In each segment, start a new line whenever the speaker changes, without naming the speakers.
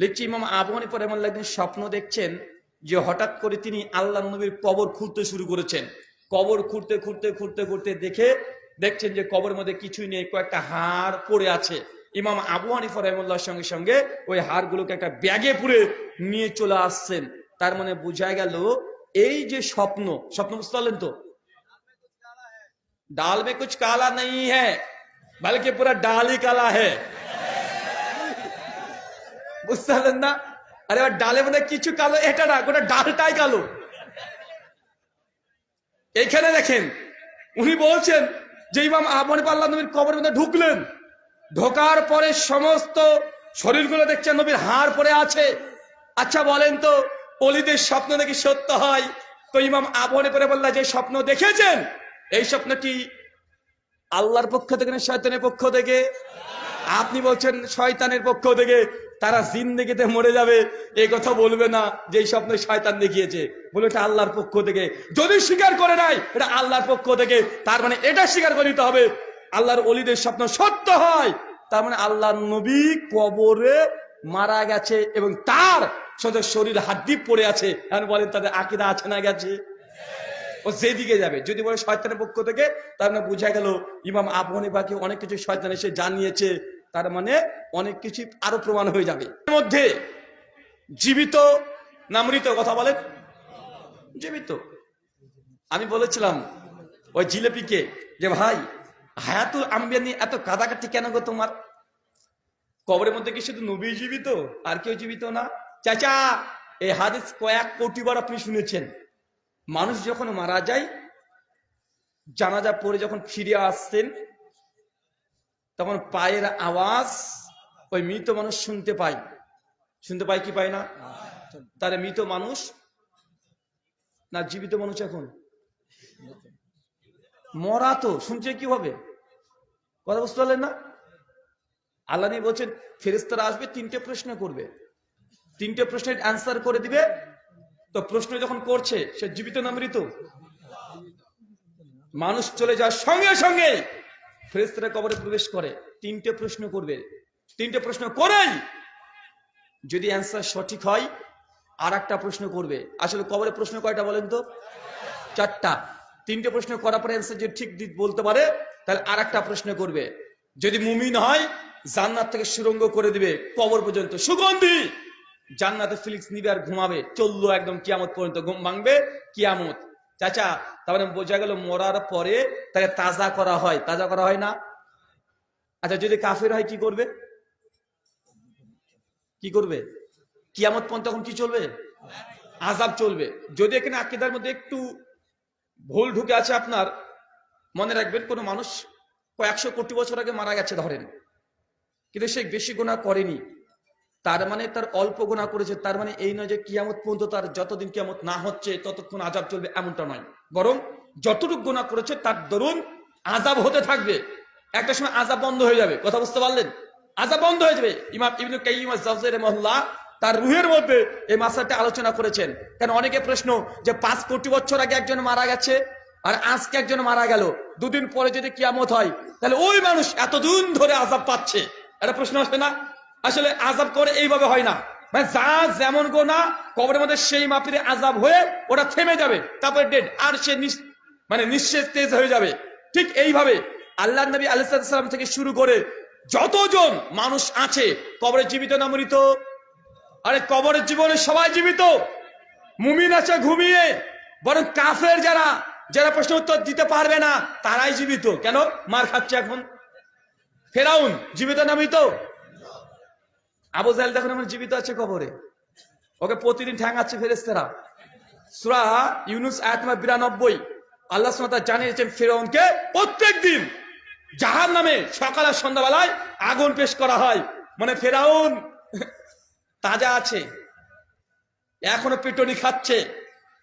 লিখছি, ইমাম আবু হানিফা রহমাল্লাহ একদিন স্বপ্ন দেখছেন যে হঠাৎ করে তিনি আল্লাহ নবীর কবর খুঁড়তে শুরু করেছেন। কবর খুঁড়তে খুঁড়তে খুঁড়তে খুঁড়তে দেখে দেখছেন যে কবর মধ্যে কিছুই নেই, কয়েকটা হাড় পড়ে আছে। ইমাম আবু হানিফা রহমুল্লাহর সঙ্গে সঙ্গে ওই হারগুলোকে একটা ব্যাগে পুরে নিয়ে চলে আসছেন। তার মানে বোঝা গেল, এই যে স্বপ্ন স্বপ্ন বুঝতে পারলেন তো? ডাল মে কুছ কালা নেই হ্যাঁ বালকে পুরা ডালই কালা হ্যাঁ বুঝতে পারলেন না আরে এবার ডালে মধ্যে কিছু কালো, এটা না, গোটা ডালটাই কালো। এইখানে দেখেন, উনি বলছেন যে ইমাম আবনে পাল্লা নবীর কবরের মধ্যে ঢুকলেন, ঢোকার পরে সমস্ত শরীরগুলো দেখছেন নবীর হাড় পরে আছে। আচ্ছা বলেন তো, অলিদের স্বপ্ন নাকি সত্য হয়? তো ইমাম আবনে পরে বললা যে স্বপ্ন দেখেছেন, এই স্বপ্নটি আল্লাহর পক্ষ থেকে না, শয়তানের পক্ষ থেকে? আপনি বলছেন, শয়তানের পক্ষ থেকে। তারা জিন্দেগিতে মরে যাবে। এই কথা বলবে না যে স্বপ্ন শয়তান দেখিয়েছে। বলে এটা আল্লাহর পক্ষ থেকে। যদি স্বীকার করে নাই, এটা আল্লাহর পক্ষ থেকে। তার মানে এটা স্বীকার করে নিতে হবে। আল্লাহর অলিদের স্বপ্ন সত্য হয়। তার মানে আল্লাহর নবী কবরে মারা গেছে এবং তার সাথে শরীর হাড্ডি পড়ে আছে। এখন বলেন, তাদের আকিদা আছে না গেছে? ও যেদিকে যাবে। যদি বলে শয়তানের পক্ষ থেকে, তার মানে বোঝা গেল, ইমাম আবু বাকি অনেক কিছু শয়তান এসে জানিয়েছে। তার মানে অনেক কিছু আরও প্রমাণ হয়ে যাবে। মধ্যে জীবিত না মৃত কথা বলেন। জীবিত। আমি বলেছিলাম ওই জিলেপিকে যে, ভাই, হায়াতুল আম্বিয়া নিয়ে এত কাদাকাটি কেন গো তোমার? কবরের মধ্যে কি শুধু নবী জীবিত? আর কেউ জীবিত না? চাচা, এই হাদিস কয়েক কোটিবার আপনি শুনেছেন। মানুষ যখন মারা যায়, জানাজা পরে যখন ফিরে আসছেন তখন পায়ের আওয়াজ ওই মৃত মানুষ শুনতে পায়। শুনতে পায় কি পায় না? তার মৃত মানুষ না জীবিত মানুষ এখন? মরা তো, শুনছে কি হবে কথা বুঝতে পারলেন না? আল্লাহ বলছেন ফেরেস্তারা আসবে, তিনটে প্রশ্ন করবে। তিনটে প্রশ্নের অ্যান্সার করে দিবে। তো প্রশ্ন যখন করছে, সে জীবিত না মৃত? মানুষ চলে যাওয়ার সঙ্গে সঙ্গে ফেরেস্তারা কবরে প্রবেশ করে, তিনটে প্রশ্ন করবে। তিনটে প্রশ্ন করেই যদি অ্যান্সার সঠিক হয় আর একটা প্রশ্ন করবে। আসলে কবরে প্রশ্ন কয়টা বলেন তো? চারটা। তিনটে প্রশ্ন করার পরে অ্যান্সার যদি ঠিক বলতে পারে, তাহলে আর একটা প্রশ্ন করবে। যদি মুমিন হয়, জান্নাত থেকে সুরঙ্গ করে দিবে কবর পর্যন্ত। সুগন্ধি! জান্নাতে ফিলিক্স নিবে আর ঘুমাবে। চলল একদম কিয়ামত পর্যন্ত। ঘুম ভাঙবে কিয়ামত। চাচা তারপরে বোঝা গেল মরার পরে তাকে তাজা করা হয়। তাজা করা হয় না? আচ্ছা যদি কাফের হয় কি করবে? কি করবে? কিয়ামত পর্যন্ত তখন কি চলবে? আজাব চলবে। যদি এখানে আকিদার মধ্যে একটু ভুল ঢুকে আছে আপনার, মনে রাখবেন কোনো মানুষ কয়েকশো কোটি বছর আগে মারা গেছে ধরেন। কিন্তু সে বেশি গোনা করেনি। তার মানে তার অল্প গোনা করেছে, তার মানে এই নয় যে কিয়ামত পর্যন্ত তার যতদিন কিয়ামত না হচ্ছে, ততক্ষণ আজাব চলবে এমনটা নয়। বরং যতটুকু গোনা করেছে, তার দরুন আজাব হতে থাকবে। একটা সময় আজাব বন্ধ হয়ে যাবে। কথা বুঝতে পারলেন? আজাব বন্ধ হয়ে যাবে। ইমাম ইবনু আজ-জাওজারি রাহিমাহুল্লাহ তার রুহের মধ্যে এই মাসাটা আলোচনা করেছেন। কেন? অনেকে প্রশ্ন যে পাঁচ কোটি বছর আগে একজন মারা গেছে আর আজকে একজন মারা গেল, দুদিন পরে যদি কিয়ামত হয়, তাহলে ওই মানুষ এতদিন ধরে আজাব পাচ্ছে। একটা প্রশ্ন আসে না? আসলে আজাব করে এইভাবে হয় না। মানে যা যেমন গোনা কবরের মধ্যে সেই মাপিরে আজাব হয়ে ওটা থেমে যাবে, তারপরে ডেড আর সে মানে নিঃশেষ তেজ হয়ে যাবে। ঠিক এইভাবে আল্লাহ নবী আলাইসালাম থেকে শুরু করে যতজন মানুষ আছে, কবরে জীবিত না মৃত আরে কবরের জীবনে সবাই জীবিত। মুমিন আছে ঘুমিয়ে। বরং কাফের যারা যারা প্রশ্ন উত্তর দিতে পারবে না, তারাই জীবিত। কেন? মার খাচ্ছে এখন। ফেরাউন জীবিত না মৃত? আবু জাহেল দেখুন আমার জীবিত আছে কবরে। ওকে প্রতিদিন ঠ্যাঙাচ্ছে ফেরেস্তারা সুরা ইউনুস আয়াত নম্বর বিরানব্বই। আল্লাহ সুমাতা জানিয়েছেন ফেরাউনকে, প্রত্যেক দিন জাহান নামে সকাল আর সন্ধ্যাবেলায় আগুন পেশ করা হয়। মানে ফেরাউন তাজা আছে, এখনও পেটনি খাচ্ছে।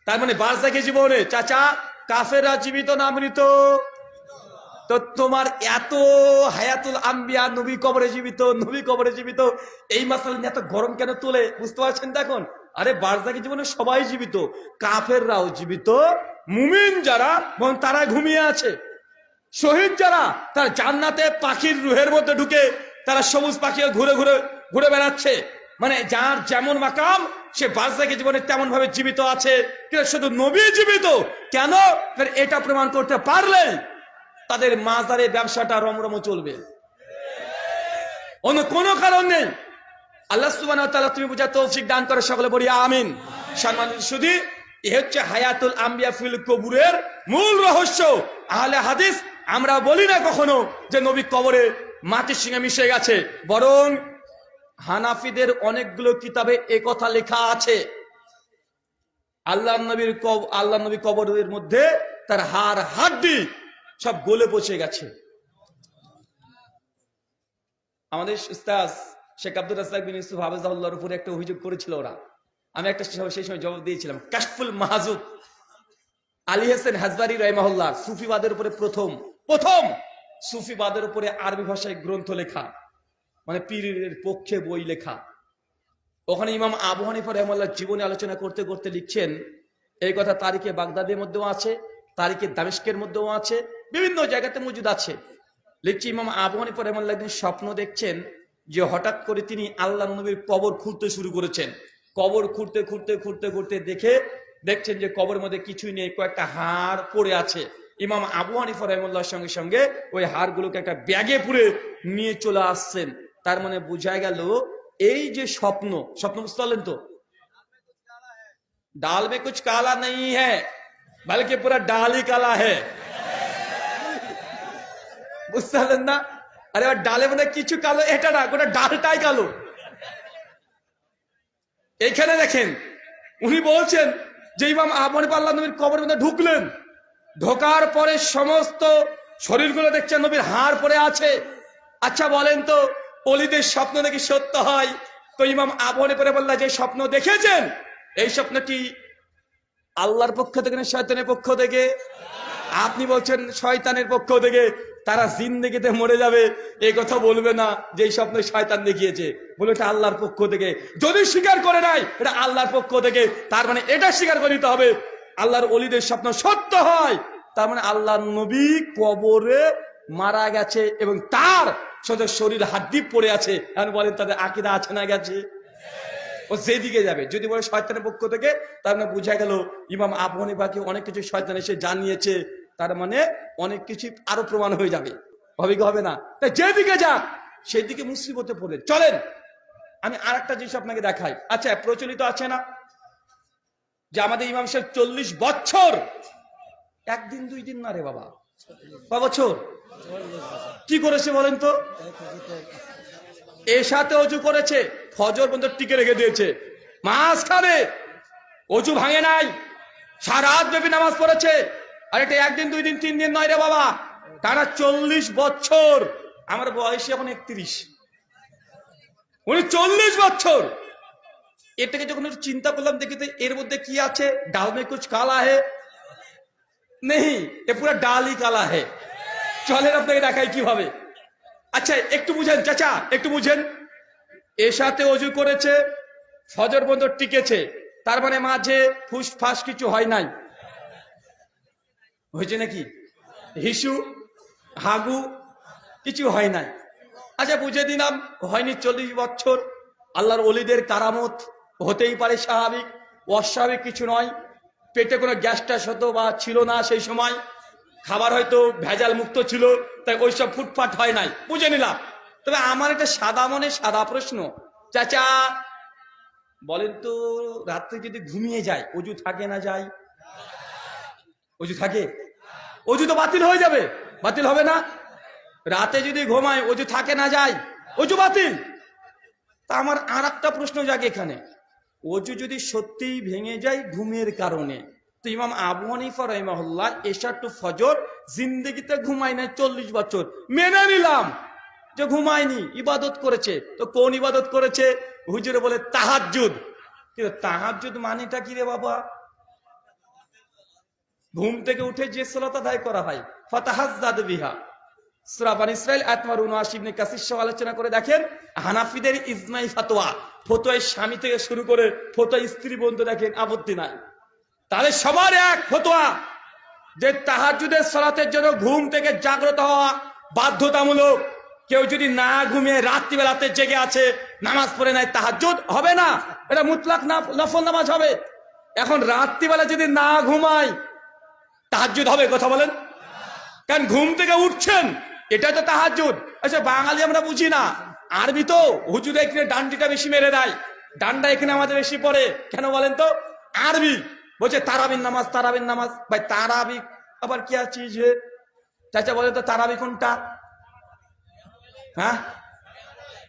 তার মানে বার্জাকে জীবনে, চাচা কাফেরা জীবিত না মৃত। তো তোমার এত হায়াতুল আম্বিয়া নবী কবরে জীবিত, নবী কবরে জীবিত, এই মাসাল এত গরম কেন তোলে? বুঝতে পারছেন দেখুন আরে বার্জাকি জীবনে সবাই জীবিত, কাফেররাও জীবিত, মুমিন যারা তারা ঘুমিয়ে আছে। শহীদ যারা, তার জান্নাতে পাখির রুহের মধ্যে ঢুকে, তারা সবুজ পাখি ঘুরে ঘুরে ঘুরে বেড়াচ্ছে। মানে যার যেমন মাকাম, সে বার্জাকে জীবনে তেমন ভাবে জীবিত আছে। শুধু নবী জীবিত, কেন? এটা প্রমাণ করতে পারলে তাদের মাজারে ব্যবসাটা রমরম চলবে। অন্য কোনো কারণ নেই। আল্লাহ তাআলা তুমি বুঝা তৌফিক দান করে, সকলে বলি আমিন। সম্মানিত শুধু এ হচ্ছে হায়াতুল আম্বিয়া ফিল কবুরের মূল রহস্য। আহলে হাদিস, আমরা বলি না কখনো যে নবী কবরে মাটির সঙ্গে মিশে গেছে, বরং হানাফিদের অনেকগুলো কিতাবে এ কথা লেখা আছে। আল্লাহ নবীর আল্লাহ নবী কবরের মধ্যে তার হাড় হাড্ডি সব গোলে পচে গেছে। আমাদের শেখ আব্দুল রাজাক বিন ইউসুফ উপরে একটা অভিযোগ করেছিল ওরা। আমি একটা সেই সময় জবাব দিয়েছিলাম, কাশফুল মাহাজুব আলী হাসান হাজবারি রহমাহুল্লাহ সুফিবাদের উপরে প্রথম প্রথম সুফিবাদের উপরে আরবি ভাষায় গ্রন্থ লেখা মানে পীরের পক্ষে বই লেখা। ওখানে ইমাম আবু হানিফা রহমাল্লাহ জীবনে আলোচনা করতে করতে লিখছেন, এই কথা তারিখে বাগদাদের মধ্যেও আছে, তারিখে দামেস্কের মধ্যেও আছে বিভিন্ন জায়গাতে মজুদ আছে। লিখছি, ইমাম আবু পরে একদিন স্বপ্ন দেখছেন যে হঠাৎ করে তিনি আল্লাহ নবীর কবর খুঁড়তে শুরু করেছেন। কবর খুঁড়তে খুঁড়তে খুঁড়তে খুঁড়তে দেখে দেখছেন যে কবর মধ্যে কিছুই নেই, কয়েকটা হার পড়ে আছে। ইমাম আবু হানিফা রহমুল্লাহর সঙ্গে সঙ্গে ওই হারগুলোকে একটা ব্যাগে পুরে নিয়ে চলে আসছেন। তার মানে বোঝা গেল, এই যে স্বপ্ন স্বপ্ন বুঝতে পারলেন তো? ডাল মে কুছ কালা নেই হ্যাঁ বালকে পুরা ডালই কালা হ্যাঁ বুঝতে পারলেন না আরে এবার ডালে মানে কিছু কালো, এটা না, গোটা ডালটাই কালো। এইখানে দেখেন, উনি বলছেন যে ইমাম আহমদ পাল্লা নবীর কবরের মধ্যে ঢুকলেন, ঢোকার পরে সমস্ত শরীরগুলো দেখছেন নবীর হাড় পড়ে আছে। আচ্ছা বলেন তো, অলিদের স্বপ্ন নাকি সত্য হয়? তো ইমাম আবহনে পরে বললা যে স্বপ্ন দেখেছেন, এই স্বপ্ন কি আল্লাহর পক্ষ থেকে শয়তানের পক্ষ থেকে? আপনি বলছেন, শয়তানের পক্ষ থেকে। তারা জিন্দেগিতে মরে যাবে। এই কথা বলবে না যে এই স্বপ্ন শয়তান দেখিয়েছে। বলে এটা আল্লাহর পক্ষ থেকে। যদি স্বীকার করে নাই, এটা আল্লাহর পক্ষ থেকে। তার মানে এটা স্বীকার করে নিতে হবে। আল্লাহর অলিদের স্বপ্ন সত্য হয়। তার মানে আল্লাহর নবী কবরে মারা গেছে এবং তার সাথে শরীর হাড্ডি পড়ে আছে। এখন বলেন, তাদের আকিদা আছে না গেছে? ও যেদিকে যাবে। যদি বলে শয়তানের পক্ষ থেকে, তার মানে বোঝা গেল, ইমাম আবু হানিফাকে অনেক কিছু শয়তান এসে জানিয়েছে। তার মানে অনেক কিছু আরও প্রমাণ হয়ে যাবে। হবে হবে না। তাই যেদিকে যাক সেই দিকে মুসিবতে পড়ে। চলেন, আমি আর একটা জিনিস আপনাকে দেখাই। আচ্ছা প্রচলিত আছে না? যে আমাদের ইমাম সাহেব চল্লিশ বছর, একদিন, দুই দিন না রে বাবা? বছর? কি করেছে বলেন তো? এর সাথে অজু করেছে, ফজর পর্যন্ত টিকে রেখে দিয়েছে। মাঝখানে অজু ভাঙে নাই সারাত ব্যাপী নামাজ পড়েছে। আর এটা একদিন, দুই দিন, তিন দিন নয় রে বাবা। টানা চল্লিশ বছর। আমার বয়স এখন একত্রিশ। উনি চল্লিশ বছর। এটাকে যখন একটু চিন্তা করলাম, দেখি তো এর মধ্যে কি আছে? ডাল মে কুছ কালা হে? নেই, এ পুরো ডালই কালা হে। চলেন আপনাকে দেখাই কীভাবে। আচ্ছা একটু বুঝেন, চাচা, একটু বুঝেন। এর সাথে অজু করেছে, ফজর বন্ধ টিকেছে। তার মানে মাঝে ফুস ফাস কিছু হয় নাই। হয়েছে নাকি? হিসু, হাগু, কিছু হয় নাই। আচ্ছা বুঝে দিলাম, হয়নি চল্লিশ বছর। আল্লাহর অলিদের কারামত হতেই পারে স্বাভাবিক, অস্বাভাবিক কিছু নয়। পেটে কোনো গ্যাস ট্যাস হতো বা ছিল না সেই সময়। খাবার হয়তো ভেজাল মুক্ত ছিল, তাই ওইসব ফুটফাট হয় নাই। বুঝে নিলাম। তবে আমার একটা সাদা মনে সাদা প্রশ্ন। চাচা, বলেন তো, রাত্রে যদি ঘুমিয়ে যায়, অজু থাকে না যায়? অজু থাকে? অজু তো বাতিল হয়ে যাবে। বাতিল হবে না। রাতে যদি ঘুমায়, অজু থাকে না যায়। অজু বাতিল। তা আমার আর একটা প্রশ্ন জাগে এখানে। অজু যদি সত্যিই ভেঙে যায় ঘুমের কারণে, তো ইমাম আবু হানিফা রহিমাহুল্লাহ এশা টু ফজর জিন্দগিতে ঘুমায় নাই চল্লিশ বছর। মেনে নিলাম যে ঘুমায়নি, ইবাদত করেছে। তো কোন ইবাদত করেছে? হুজুরে বলে তাহাজ্জুদ। কিন্তু তাহাজ্জুদ মানেটা কি রে বাবা? ঘুম থেকে উঠে যে সলাত আদায় করা হয়, ফাতাহাজ্জাদ বিহা। সুরাবান ইসরাইল আতমার উনআশি, ইবনে কাসির সহ আলোচনা করে দেখেন, হানাফিদের ইজমাই ফাতোয়া ফতোয় স্বামী থেকে শুরু করে ফতোয় স্ত্রী বন্ধু দেখেন আপত্তি নাই। তাহলে সবার এক ফতোয়া, যে তাহাজুদের সলাতের জন্য ঘুম থেকে জাগ্রত হওয়া বাধ্যতামূলক। কেউ যদি না ঘুমিয়ে রাত্রিবেলাতে জেগে আছে, নামাজ পড়ে নাই, তাহাজ্জুদ হবে না। এটা মুতলাক না নফল নামাজ হবে। এখন রাত্রিবেলা যদি না ঘুমাই তাহাজ্জুদ হবে, কথা বলেন। কারণ ঘুম থেকে উঠছেন এটা তো তাহাজ্জুদ। আচ্ছা বাঙালি আমরা বুঝি না। আরবি তো হুজুরে এখানে ডান্ডিটা বেশি মেরে দেয় ডান্ডা এখানে আমাদের বেশি পড়ে। কেন বলেন তো? আরবি। বলছে তারাবিন নামাজ তারাবিন নামাজ। ভাই, তারাবি, আবার কি আছে যে? চাচা বলে তো, তারাবি কোনটা? হ্যাঁ?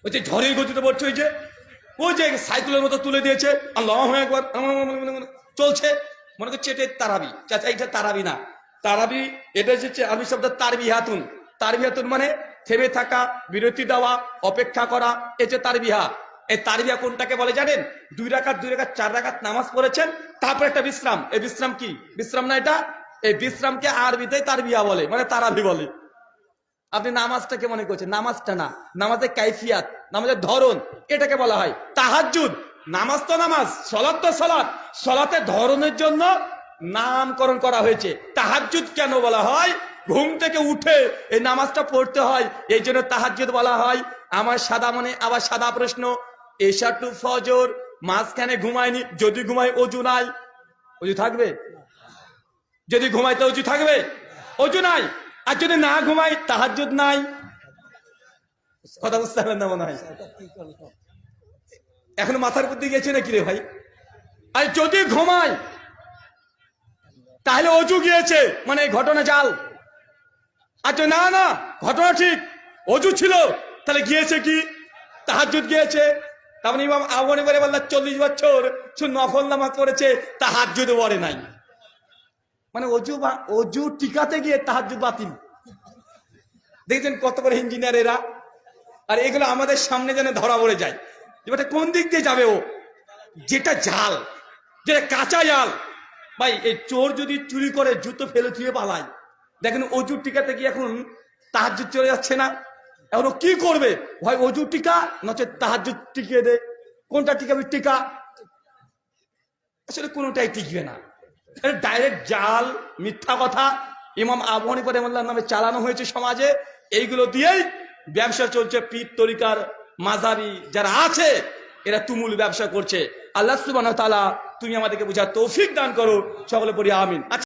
ওই যে ঝড়ের গতিতে পড়ছে ওই যে। ওই যে সাইকেলের মতো তুলে দিয়েছে। আল্লাহ একবার চলছে। মনে করছে এটা তারাবি। চাচা, এটা তারাবি না। তারাবি, এটা হচ্ছে আরবি শব্দ তারবি হাতুন তারবি হাতুন মানে থেমে থাকা, বিরতি দেওয়া, অপেক্ষা করা এটা তারবিহা। এই তারবিয়া কোনটাকে বলে জানেন? দুই রাকাত দুই রাকাত, চার রাকাত নামাজ পড়েছেন, তারপর একটা বিশ্রাম। এই বিশ্রাম কি? বিশ্রাম না এটা? এই বিশ্রামকে আরবিতে তারবিয়া বলে মানে তারাবি বলে। আপনি নামাজটাকে মনে করছেন, নামাজটা না। নামাজের কাইফিয়াত, নামাজের ধরন, এটাকে বলা হয় তাহাজ্জুদ। নামাজ তো নামাজ, সলাৎ তো সলাৎ। সলাতে ধরনের জন্য নামকরণ করা হয়েছে। তাহাজ্জুদ কেন বলা হয়? ঘুম থেকে উঠে এই নামাজটা পড়তে হয়, এই জন্য তাহাজ্জুদ বলা হয়। আমার সাদা মনে আবার সাদা প্রশ্ন, এশা টু ফজর, মাঝখানে ঘুমায়নি, যদি ঘুমাই অজু নাই। অজু থাকবে? যদি ঘুমাইতে অজু থাকবে? অজু নাই। আর যদি না ঘুমাই তাহাজ্জুদ নাই। কথা বুঝতে পারলেন না মনে হয়? এখন মাথার বুদ্ধি গেছে নাকি রে ভাই? আর যদি ঘুমাই তাহলে অজু গিয়েছে মানে এই ঘটনা জাল। আর যদি না না, ঘটনা ঠিক, অজু ছিল, তাহলে গিয়েছে কি? তাহাজ্জুদ গিয়েছে তারপরে ইমাম আবনে বলে বললাম চল্লিশ বছর নফল নামাজ পড়েছে, তাহাজ্জুদ পড়ে নাই। মানে অজু বা, অজু টিকাতে গিয়ে তাহাজ্জুদ বাতিল। দেখছেন কত করে ইঞ্জিনিয়ার এরা? আর এগুলো আমাদের সামনে যেন ধরা পড়ে যায়। এবারে কোন দিক দিয়ে যাবে ও? যেটা জাল, যেটা কাঁচা জাল। ভাই, এই চোর যদি চুরি করে, জুতো ফেলে থুয়ে পালায়। দেখেন অজু টিকাতে গিয়ে এখন তাহাজ্জুদ চলে যাচ্ছে না। এখন কি করবে? হয় অজু টিকা? নচে তাহাজ্জুদ টিকিয়ে দে। কোনটা টিকাবে? টিকা। আসলে কোনোটাই টিকবে না। ডাইরেক্ট জাল, মিথ্যা কথা। ইমাম আবু রহমাল্লাহর নামে চালানো হয়েছে সমাজে। এইগুলো দিয়েই ব্যবসা চলছে, পীর তরিকার মাঝাবি যারা আছে, এরা তুমুল ব্যবসা করছে। আল্লাহ সুবান তালা তুমি আমাদেরকে বুঝা তৌফিক দান করো। সকলে পড়ি আমিন।